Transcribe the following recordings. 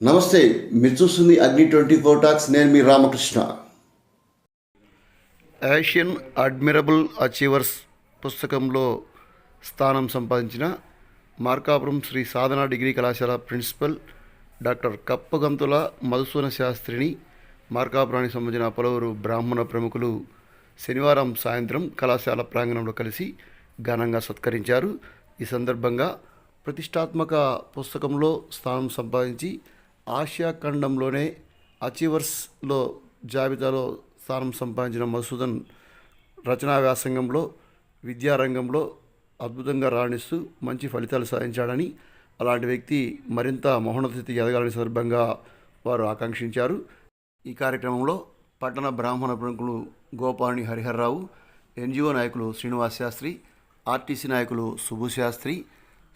నమస్తే మీరు చూస్తుంది అగ్ని ట్వంటీ ఫోర్ టాక్స్ నేను మీ రామకృష్ణ. ఏషియన్ అడ్మిరబుల్ అచీవర్స్ పుస్తకంలో స్థానం సంపాదించిన మార్కాపురం శ్రీ సాధన డిగ్రీ కళాశాల ప్రిన్సిపల్ డాక్టర్ కప్పగంతుల మధుసూన శాస్త్రిని మార్కాపురానికి సంబంధించిన పలువురు బ్రాహ్మణ ప్రముఖులు శనివారం సాయంత్రం కళాశాల ప్రాంగణంలో కలిసి ఘనంగా సత్కరించారు. ఈ సందర్భంగా ప్రతిష్టాత్మక పుస్తకంలో స్థానం సంపాదించి ఆసియా ఖండంలోనే అచీవర్స్లో జాబితాలో స్థానం సంపాదించిన మధుసూదన్ రచనా వ్యాసంగంలో విద్యారంగంలో అద్భుతంగా రాణిస్తూ మంచి ఫలితాలు సాధించాడని అలాంటి వ్యక్తి మరింత మహోన్నత స్థితికి ఎదగాలని సందర్భంగా వారు ఆకాంక్షించారు. ఈ కార్యక్రమంలో పట్టణ బ్రాహ్మణ ప్రముఖులు గోపాణి హరిహర్రావు ఎన్జిఓ నాయకులు శ్రీనివాస్ శాస్త్రి ఆర్టీసీ నాయకులు సుబ్బు శాస్త్రి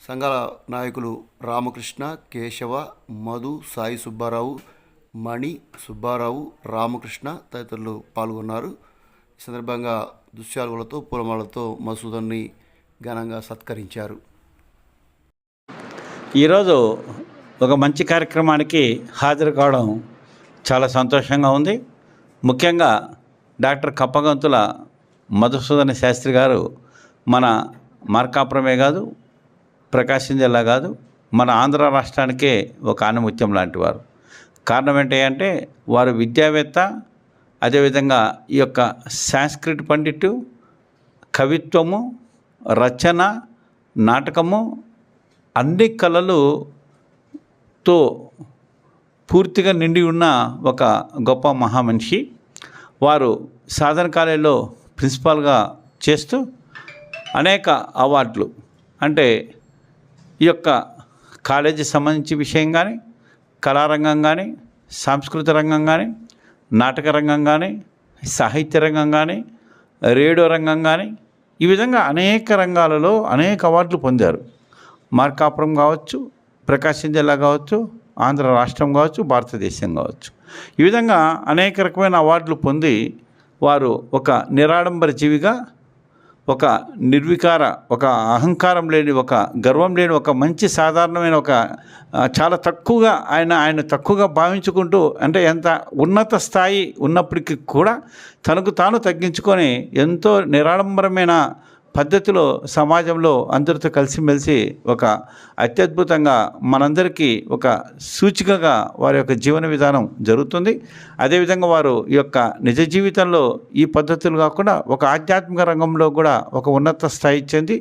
సంఘాల నాయకులు రామకృష్ణ కేశవ మధు సాయి సుబ్బారావు మణి సుబ్బారావు రామకృష్ణ తదితరులు పాల్గొన్నారు. ఈ సందర్భంగా దుశ్శాలువలతో పూలమాలతో మసూదన్ని ఘనంగా సత్కరించారు. ఈరోజు ఒక మంచి కార్యక్రమానికి హాజరు కావడం చాలా సంతోషంగా ఉంది. ముఖ్యంగా డాక్టర్ కప్పగంతుల మధుసూదన శాస్త్రి గారు మన మార్కాపురమే కాదు ప్రకాశం జిల్లా కాదు. మన ఆంధ్ర రాష్ట్రానికే ఒక ఆణిముత్యం లాంటి వారు కారణం ఏంటంటే వారు విద్యావేత్త అదేవిధంగా ఈ యొక్క సాంస్క్రిట్ పండిట్టు కవిత్వము రచన నాటకము అన్ని కళలుతో పూర్తిగా నిండి ఉన్న ఒక గొప్ప మహామనిషి. వారు సాధన కాలేజీలో ప్రిన్సిపాల్గా చేస్తూ అనేక అవార్డులు. అంటే ఈ యొక్క కాలేజీ సంబంధించి విషయం కానీ కళారంగం కానీ సాంస్కృతిక రంగం కానీ నాటక రంగం కానీ సాహిత్య రంగం కానీ రేడియో రంగం కానీ ఈ విధంగా అనేక రంగాలలో అనేక అవార్డులు పొందారు. మార్కాపురం కావచ్చు ప్రకాశం జిల్లా కావచ్చు ఆంధ్ర రాష్ట్రం కావచ్చు భారతదేశం కావచ్చు. ఈ విధంగా అనేక రకమైన అవార్డులు పొంది వారు ఒక నిరాడంబర జీవిగా ఒక నిర్వికార ఒక అహంకారం లేని ఒక గర్వం లేని ఒక మంచి సాధారణమైన ఒక చాలా తక్కువగా ఆయన ఆయన తక్కువగా భావించుకుంటూ అంటే ఎంత ఉన్నత స్థాయి ఉన్నప్పటికీ కూడా తనకు తాను తగ్గించుకొని ఎంతో నిరాడంబరమైన పద్ధతిలో సమాజంలో అందరితో కలిసిమెలిసి ఒక అత్యద్భుతంగా మనందరికీ ఒక సూచికగా వారి యొక్క జీవన విధానం జరుగుతుంది. అదేవిధంగా వారు ఈ యొక్క నిజ జీవితంలో ఈ పద్ధతులు కాకుండా ఒక ఆధ్యాత్మిక రంగంలో కూడా ఒక ఉన్నత స్థాయి చెంది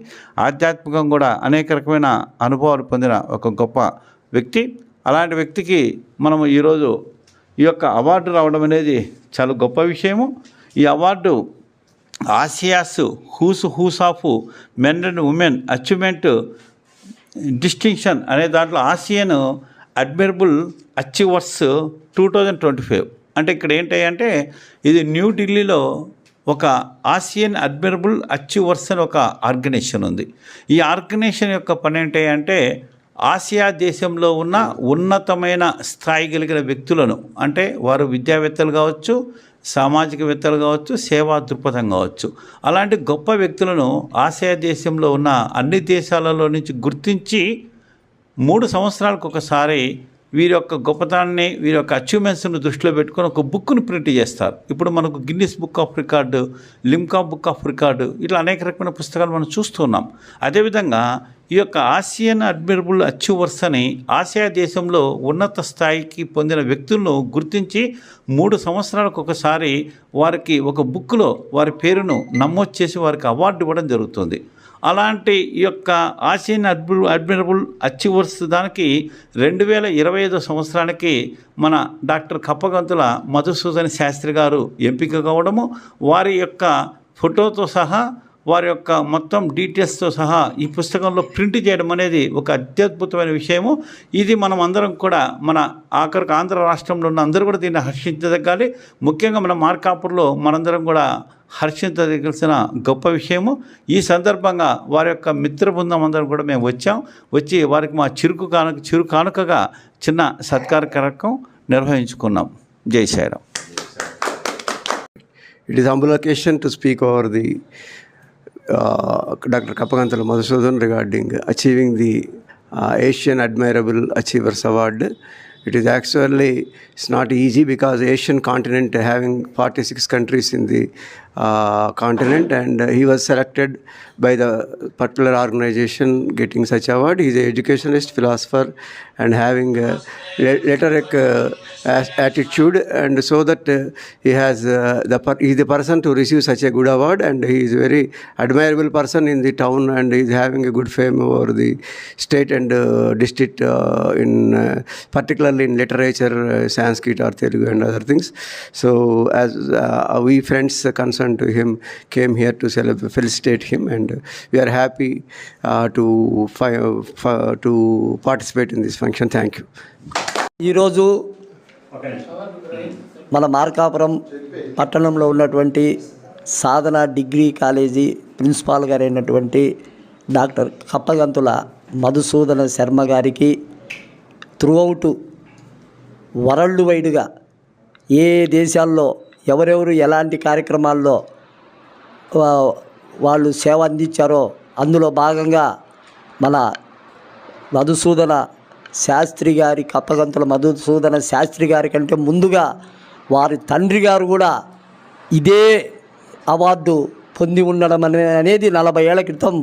ఆధ్యాత్మికం కూడా అనేక రకమైన అనుభవాలు పొందిన ఒక గొప్ప వ్యక్తి. అలాంటి వ్యక్తికి మనము ఈరోజు ఈ యొక్క అవార్డు రావడం అనేది చాలా గొప్ప విషయము. ఈ award Asia's who's who's of men and women achievement distinction అనే దాంట్లో Asian admirable achievers two thousand twenty five. అంటే ఇక్కడ ఏంటంటే ఇది న్యూఢిల్లీలో ఒక ఆసియన్ అడ్మిరబుల్ అచీవర్స్ అని ఒక ఆర్గనైజేషన్ ఉంది. ఈ ఆర్గనైజేషన్ యొక్క పని ఏంటి అంటే ఆసియా దేశంలో ఉన్న ఉన్నతమైన స్థాయి కలిగిన వ్యక్తులను అంటే వారు విద్యావేత్తలు కావచ్చు సామాజికవేత్తలు కావచ్చు సేవా దృక్పథం కావచ్చు. అలాంటి గొప్ప వ్యక్తులను ఆసియా దేశంలో ఉన్న అన్ని దేశాలలో నుంచి గుర్తించి మూడు సంవత్సరాలకు ఒకసారి వీరి యొక్క గొప్పతనాన్ని వీరి యొక్క అచీవ్మెంట్స్ను దృష్టిలో పెట్టుకొని ఒక బుక్ను ప్రింట్ చేస్తారు. ఇప్పుడు మనకు Guinness book of record Limca book of record ఇట్లా అనేక రకమైన పుస్తకాలు మనం చూస్తున్నాం అదేవిధంగా ఈ యొక్క ఆసియన్ అడ్మిరబుల్ అచీవర్స్ అని ఆసియా దేశంలో ఉన్నత స్థాయికి పొందిన వ్యక్తులను గుర్తించి మూడు సంవత్సరాలకు ఒకసారి వారికి ఒక బుక్లో వారి పేరును నమోదు చేసి వారికి అవార్డు ఇవ్వడం జరుగుతుంది. అలాంటి ఈ యొక్క ఆసియన్ అడ్మి అడ్మిరబుల్ అచీవర్స్ దానికి రెండు వేల ఇరవై ఐదో సంవత్సరానికి మన డాక్టర్ కప్పగంతుల మధుసూదన్ శాస్త్రి గారు ఎంపిక కావడము వారి యొక్క ఫోటోతో సహా వారి యొక్క మొత్తం డీటెయిల్స్తో సహా ఈ పుస్తకంలో ప్రింట్ చేయడం అనేది ఒక అత్యద్భుతమైన విషయము. ఇది మనం అందరం కూడా మన ఆఖరికి ఆంధ్ర రాష్ట్రంలో ఉన్న అందరూ కూడా దీన్ని హర్షించదగ్గాలి. ముఖ్యంగా మన మార్కాపూర్లో మనందరం కూడా హర్షించదగలసిన గొప్ప విషయము. ఈ సందర్భంగా వారి యొక్క మిత్ర బృందం అందరం కూడా మేము వచ్చాం. వచ్చి వారికి మా చిరుకు కానుక చిరు కానుకగా చిన్న సత్కార కార్యక్రమం నిర్వహించుకున్నాం. Jai Sairam It is humble occasion to speak over the doctor Kappagantula Madhusudan regarding achieving the Asian admirable achievers award. It is actually it's not easy because Asian continent having forty six countries in the uh, continent, and uh, he was selected by the particular organization getting such award. He's an educationist, philosopher, and having a rhetoric uh, attitude, and so that uh, he has uh, the he's the person to receive such a good award, and he is a very admirable person in the town, and he is having a good fame over the state and district in particularly in literature, Sanskrit or Telugu and other things. So as we friends concerned to him came here to celebrate, felicitate him, and we are happy uh, to fi- fi- to participate in this function. Thank you. ఈరోజు మన మార్కాపురం పట్టణంలో ఉన్నటువంటి Sadhana degree college principal గారైనటువంటి doctor Kappagantula Madhusudana Sharma గారికి throughout world వైడ్గా ఏ దేశాల్లో ఎవరెవరు ఎలాంటి కార్యక్రమాల్లో వాళ్ళు సేవ అందించారో అందులో భాగంగా మన మధుసూదన శాస్త్రి గారి కప్పగంతుల మధుసూదన శాస్త్రి గారి కంటే ముందుగా వారి తండ్రి గారు కూడా ఇదే అవార్డు పొంది ఉండడం అనే అనేది నలభై ఏళ్ళ క్రితం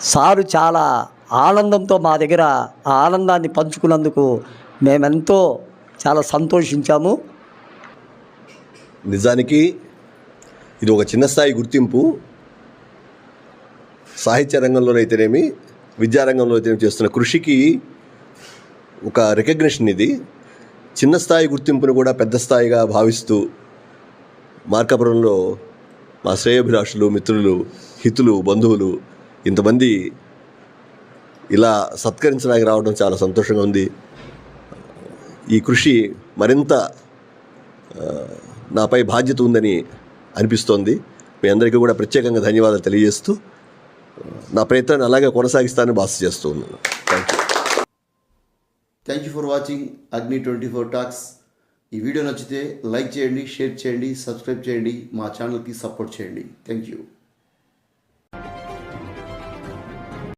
సారు చాలా ఆనందంతో మా దగ్గర ఆ ఆనందాన్ని పంచుకున్నందుకు మేమెంతో చాలా సంతోషించాము. నిజానికి ఇది ఒక చిన్న స్థాయి గుర్తింపు. సాహిత్య రంగంలోనైతేనేమి విద్యారంగంలో అయితేనేమి చేస్తున్న కృషికి ఒక రికగ్నిషన్ ఇది. చిన్న స్థాయి గుర్తింపును కూడా పెద్ద స్థాయిగా భావిస్తూ మార్కాపురంలో మా శ్రేయభిలాషులు మిత్రులు హితులు బంధువులు ఇంతమంది ఇలా సత్కరించడానికి రావడం చాలా సంతోషంగా ఉంది. ఈ కృషి మరింత నాపై బాధ్యత ఉందని అనిపిస్తోంది. మీ అందరికీ కూడా ప్రత్యేకంగా ధన్యవాదాలు తెలియజేస్తూ నా ప్రయత్నాన్ని అలాగే కొనసాగిస్తానని భాష చేస్తూ ఉన్నాను. Thank you thank you for watching Agni twenty four talks ఈ వీడియో నచ్చితే లైక్ చేయండి షేర్ చేయండి సబ్స్క్రైబ్ చేయండి మా ఛానల్కి సపోర్ట్ చేయండి. Thank you